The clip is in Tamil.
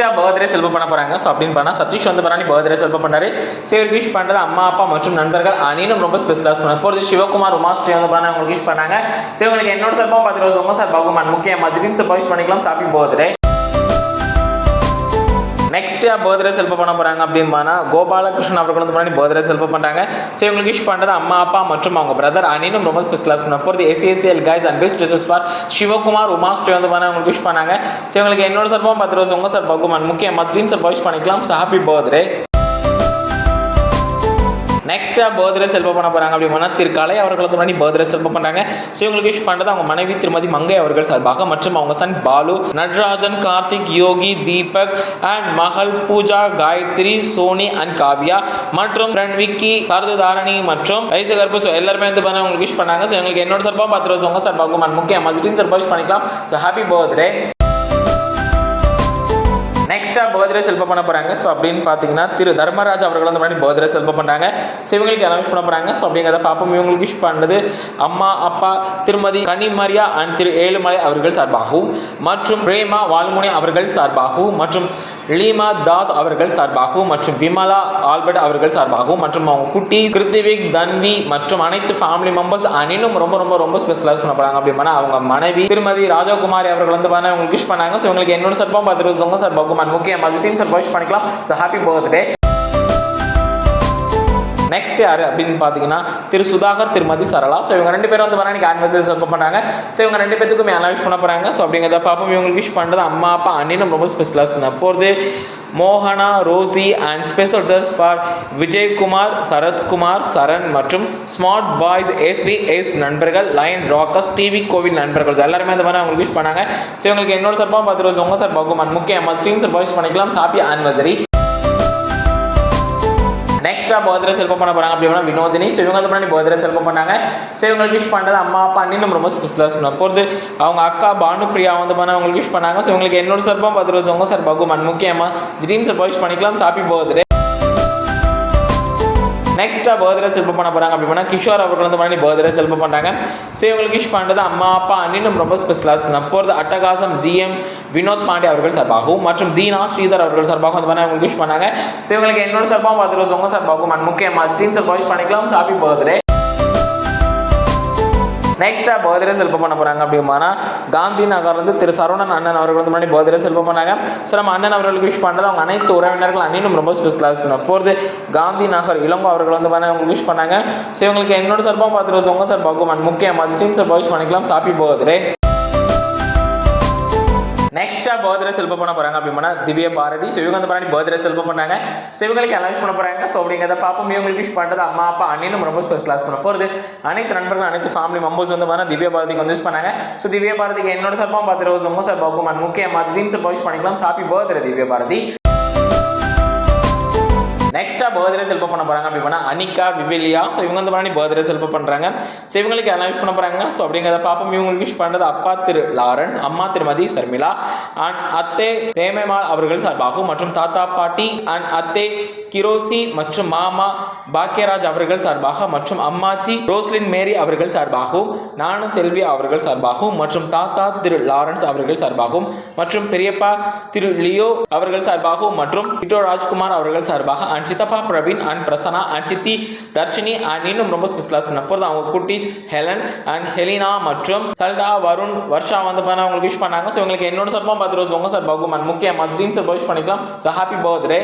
நெக்ஸ்ட்டாக பர்த்டே செல்வ பண்ண போறாங்க. ஸோ அப்படின்னு பண்ணால் சதீஷ் வந்து பண்ணி பர்த்டே செல்வ பண்ணாரு. சரி விஷ் பண்றது அம்மா அப்பா மற்றும் நண்பர்கள் அனினும் ரொம்ப ஸ்பெஷலாக பண்ண போகிறது சிவகுமார் உமாஸ்ரீ வந்து பண்ண உங்களுக்கு விஷ் பண்ணாங்க. சரி உங்களுக்கு என்னோட சார்பாக பார்த்துட்டு ரோஸ் சார் பகுமான் முக்கியமாக ட்ரீம் சார் விஷ் பண்ணிக்கலாம் சாப்பிட்டு பர்த்டே நெக்ஸ்ட் பர்த்டே செல்ப பண்ண போறாங்க அப்படின்னு கோபாலகிருஷ்ணன் அவர்கள் வந்து முன்னாடி பர்த்டே செல்ப பண்றாங்க. ஸோ இவங்களுக்கு விஷ் பண்றது அம்மா அப்பா மற்றும் அவங்க பிரதர் அனினும் ரொம்ப ஸ்பெஷலாஸ் பண்ண போகிறது SSL guys and best wishes for Sivakumar Umasri வந்து பண்ண உங்களுக்கு விஷ் பண்ணாங்க. ஸோ இவங்களுக்கு என்னோட சார்பாக பத்து ரோஸ் உங்க சார் பகுமான் முக்கியமாக ட்ரீம் சார் விஷ் பண்ணிக்கலாம். ஸோ ஹாப்பி பர்த்டே நெக்ஸ்ட்டாக பர்த்டே செல்வ பண்ண போகிறாங்க அப்படி மன திரு கலை அவர்கள் வந்து முன்னாடி பர்த்டே செல்வ பண்ணுறாங்க ஸோ இவங்களுக்கு விஷ் பண்ணுறது அவங்க மனைவி திருமதி மங்கை அவர்கள் சார்பாக மற்றும் அவங்க சன் பாலு நடராஜன் கார்த்திக் யோகி தீபக் அண்ட் மகள் பூஜா காயத்ரி சோனி அண்ட் காவ்யா மற்றும் ரன்விக்கி விக்கி கருது தாரணி மற்றும் வயசு கருப்பு ஸோ எல்லாருமே வந்து பண்ண உங்களுக்கு விஷ் பண்ணாங்க. ஸோ எங்களுக்கு என்னோட சார்பாக பத்து ரோஸ் உங்கள் சார்பாகும் அண்ட் முக்கிய மஸ்டின் சார் விஷ் பண்ணிக்கலாம். ஸோ ஹாப்பி பர்த்டே நெக்ஸ்டா பர்த்டே செல்ப பண்ண போறாங்க. ஸோ அப்படின்னு பார்த்தீங்கன்னா திரு தர்மராஜ் அவர்கள் வந்து முன்னாடி பர்த்டே செல்ப பண்ணுறாங்க ஸோ இவங்களுக்கு அனௌன்ஸ் பண்ண போறாங்க. ஸோ அப்படிங்கிறத பாப்போம் இவங்களுக்கு விஷ் பண்ணது அம்மா அப்பா திருமதி கனிமரியா அண்ட் திரு ஏழுமலை அவர்கள் சார்பாகவும் மற்றும் பிரேமா வால்முனி அவர்கள் சார்பாகவும் மற்றும் லீமா தாஸ் அவர்கள் சார்பாகவும் மற்றும் விமலா ஆல்பர்ட் அவர்கள் சார்பாகவும் மற்றும் அவங்க குட்டி கிருத்திவிக் தன்வி மற்றும் அனைத்து ஃபேமிலி மெம்பர்ஸ் அனிலும் ரொம்ப ரொம்ப ரொம்ப ஸ்பெஷலைஸ் பண்ண போறாங்க. அப்படின்னா அவங்க மனைவி திருமதி ராஜகுமாரி அவர்கள் வந்து பண்ண உங்களுக்கு விஷ் பண்ணாங்க. ஸோ உங்களுக்கு என்னோட சார்பாக பார்த்துட்டு உங்க சார்பாகவும் பகுமான் முக்கிய மஸ்டீம் சார் விஷ் பண்ணிக்கலாம். ஸோ ஹாப்பி பர்த்டே நெக்ஸ்ட் யார் அப்படின்னு பார்த்தீங்கன்னா திரு சுதாகர் திருமதி சரளா. ஸோ இவங்க ரெண்டு பேரும் வந்து வர எனக்கு ஆனிவர்சரி செல்ப பண்ணாங்க ஸோ இவங்க ரெண்டு பேத்துக்குமே அனலைஸ் விஷ் பண்ண போகிறாங்க ஸோ அப்படிங்கிறத பார்ப்போம் இவங்களுக்கு விஷ் பண்ணுறது அம்மா அப்பா அண்ணினும் ரொம்ப ஸ்பெஷலாக பண்ண போகிறது மோகனா Rosy and special just for Vijayakumar Sarathkumar Saran மற்றும் ஸ்மார்ட் பாய்ஸ் எஸ்விஎஸ் நண்பர்கள் லைன் ராக்கர்ஸ் டிவி கோவில் நண்பர்கள். எல்லாருமே அந்த மாதிரி அவங்களுக்கு விஷ் பண்ணாங்க. ஸோ இவங்களுக்கு என்னோட சார்பாக பத்து உங்கள் உங்க சார் பகுமான் முக்கியமாக ஸ்ட்ரீம் சார் விஷ் பண்ணிக்கலாம். ஹாப்பி ஆனிவர்சரி எக்ஸ்ட்ரா பர்த்டே செல்பம் பண்ண போகிறாங்க அப்படின்னா வினோதினி. ஸோ இவங்க வந்து பண்ணி பர்த்டே செல்பம் பண்ணாங்க. ஸோ இவங்களுக்கு விஷ் பண்ணது அம்மா அப்பா அண்ணினும் ரொம்ப ஸ்பெஷலாக சொல்லணும் போகிறது அவங்க அக்கா பானுப்பிரியா வந்து பண்ண அவங்களுக்கு விஷ் பண்ணாங்க. ஸோ இவங்களுக்கு என்னோட சர்பம் பத்து ரோஸ் சார் பகுமான் முக்கியமாக ட்ரீம் சார் விஷ் பண்ணிக்கலாம். சாப்பி பர்த்டே நெக்ஸ்ட்டாக பர்த்டே செல்ப பண்ண போகிறாங்க அப்படின்னா கிஷோர் அவர்கள் வந்து பண்ணி பர்த்டே செல்ப பண்ணுறாங்க ஸோ இவங்களுக்கு விஷ் பண்ணுறது அம்மா அப்பா அண்ணினும் ரொம்ப ஸ்பெஷலாக பண்ண போகிறது அட்டகாசம் ஜிஎம் வினோத் பாண்டே அவர்கள் சார்பாகவும் மற்றும் தீனா ஸ்ரீதர் அவர்கள் சார்பாக அந்த மாதிரி அவங்களுக்கு விஷ் பண்ணாங்க. ஸோ இவங்களுக்கு என்னோட சார்பாகவும் பத்து உங்கள் உங்க சார்பாகவும் அண்ட் முக்கியமாக ஸ்ரீன் சார் விஷ் பண்ணிக்கலாம். சாப்பி பர்த்டே நெக்ஸ்ட்டாக பர்த்டே செல்பம் பண்ண போகிறாங்க அப்படின்னா காந்தி நகர்லேருந்து திரு சரவணன் அண்ணன் அவர்கள் வந்து முன்னாடி பர்த்டே செல்பம் பண்ணாங்க. ஸோ நம்ம அண்ணன் அவர்களுக்கு விஷ் பண்ணுறது அவங்க அனைத்து உறவினர்கள் அன்னையும் ரொம்ப ஸ்பெஷலாக பண்ண போகிறது காந்தி நகர் இளங்கோ அவர்கள் வந்து பண்ண அவங்களுக்கு விஷ் பண்ணாங்க. ஸோ இவங்களுக்கு என்னோட சார்பாக பார்த்துட்டு உங்கள் சார் பகுமான் முக்கியமாக ஸ்டீம் சார் விஷ் பண்ணிக்கலாம். Happy birthday. பர்த்டே செல்ப பண்ண போகிறாங்க அப்படின்னா திவ்ய பாரதி ஸோ இவங்க வந்து பண்ணி பர்த்டே செல்ப பண்ணாங்க. ஸோ இவங்களுக்கு பண்ண போகிறாங்க ஸோ அப்படிங்கிறத பாப்போம். இவங்களுக்கு விஷ் பண்ணுறது அம்மா அப்பா அண்ணனும் ரொம்ப ஸ்பெஷலாஸ் பண்ண போகிறது அனைத்து நண்பர்கள் அனைத்து ஃபேமிலி மெம்பர்ஸ் வந்து பார்த்தா திவ்ய பாரதிக்கு வந்து விஷ் பண்ணாங்க. ஸோ திவ்ய பாரதிக்கு என்னோட சார்பாக பார்த்து ரோஸ் ரொம்ப சார் பகுமான் முக்கியமாக ட்ரீம்ஸ் விஷ் பண்ணிக்கலாம். சாப்பி பர்த்டே திவ்ய பாரதி. நெக்ஸ்ட்டாக பர்த்டே செல்ப பண்ண போகிறாங்க அப்படின்னா அனிகா விவிலியா. ஸோ இவங்க வந்து பண்ணி பர்த்டே செல்ப பண்ணுறாங்க ஸோ இவங்களுக்கு எல்லாம் விஷ் பண்ண போகிறாங்க ஸோ அப்படிங்கிறத பாப்போம் இவங்களுக்கு விஷ் பண்ணுறது அப்பா திரு லாரன்ஸ் அம்மா திருமதி சர்மிளா அண்ட் அத்தே தேமேமால் அவர்கள் சார்பாகவும் மற்றும் தாத்தா பாட்டி அண்ட் அத்தே கிரோசி மற்றும் மாமா பாக்கியராஜ் அவர்கள் சார்பாக மற்றும் அம்மாச்சி ரோஸ்லின் மேரி அவர்கள் சார்பாகவும் நானும் செல்வி அவர்கள் சார்பாகவும் மற்றும் தாத்தா திரு லாரன்ஸ் அவர்கள் சார்பாகவும் மற்றும் பெரியப்பா திரு லியோ அவர்கள் சார்பாகவும் மற்றும் கிட்டோ ராஜ்குமார் அவர்கள் சார்பாக அண்ட் சித்தப்பா பிரவீன் அண்ட் பிரசன்னா அண்ட் சித்தி தர்ஷினி அண்ட் இன்னும் ரொம்ப ஸ்பெஷலாக பண்ண போகிறது அவங்க குட்டீஸ் ஹெலன் அண்ட் ஹெலினா மற்றும் சல்டா வருண் வர்ஷா வந்து பண்ண அவங்களுக்கு விஷ் பண்ணாங்க. ஸோ உங்களுக்கு என்னோட சர்பம் பார்த்து ரோஸ் உங்க சார் பகுமான் முக்கியமாக ட்ரீம் சார் விஷ் பண்ணிக்கலாம். So happy birthday